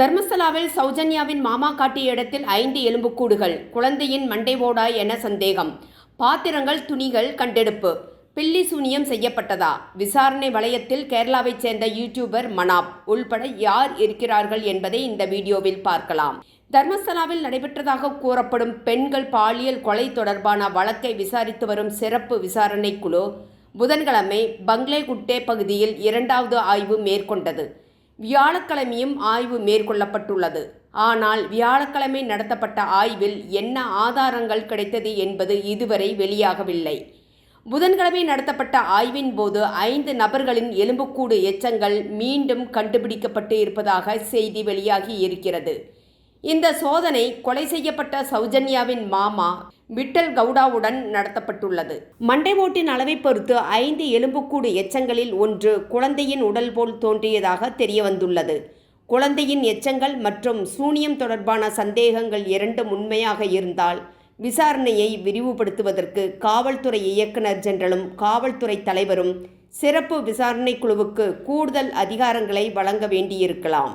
தர்மஸ்தலாவில் சௌஜன்யாவின் மாமா காட்டிய இடத்தில் ஐந்து எலும்புக்கூடுகள் குழந்தையின் மண்டை ஓடாய் என சந்தேகம். பாத்திரங்கள் துணிகள் கண்டெடுப்பு. பில்லி சூனியம் செய்யப்பட்டதா? விசாரணை வளையத்தில் கேரளாவைச் சேர்ந்த யூடியூபர் மனாப். உள்பட யார் இருக்கிறார்கள் என்பதை இந்த வீடியோவில் பார்க்கலாம். தர்மஸ்தலாவில் நடைபெற்றதாக கூறப்படும் பெண்கள் பாலியல் கொலை தொடர்பான வழக்கை விசாரித்து வரும் சிறப்பு விசாரணை குழு புதன்கிழமை பங்களேகுட்டே பகுதியில் இரண்டாவது ஆய்வு மேற்கொண்டது. வியாழக்கிழமையும் ஆய்வு மேற்கொள்ளப்பட்டுள்ளது. ஆனால் வியாழக்கிழமை நடத்தப்பட்ட ஆய்வில் என்ன ஆதாரங்கள் கிடைத்தது என்பது இதுவரை வெளியாகவில்லை. புதன்கிழமை நடத்தப்பட்ட ஆய்வின் போது ஐந்து நபர்களின் எலும்புக்கூடு எச்சங்கள் மீண்டும் கண்டுபிடிக்கப்பட்டு இருப்பதாக செய்தி வெளியாகி இருக்கிறது. இந்த சோதனை கொலை செய்யப்பட்ட சௌஜன்யாவின் மாமா விட்டல் கவுடாவுடன் நடத்தப்பட்டுள்ளது. மண்டை ஓட்டின் அளவை பொறுத்து ஐந்து எலும்புக்கூடு எச்சங்களில் ஒன்று குழந்தையின் உடல் போல் தோன்றியதாக தெரிய வந்துள்ளது குழந்தையின் எச்சங்கள் மற்றும் சூனியம் தொடர்பான சந்தேகங்கள் இரண்டும் உண்மையாக இருந்தால் விசாரணையை விரிவுபடுத்துவதற்கு காவல்துறை இயக்குனர் ஜெனரலும் காவல்துறை தலைவரும் சிறப்பு விசாரணை குழுவுக்கு கூடுதல் அதிகாரங்களை வழங்க வேண்டியிருக்கலாம்.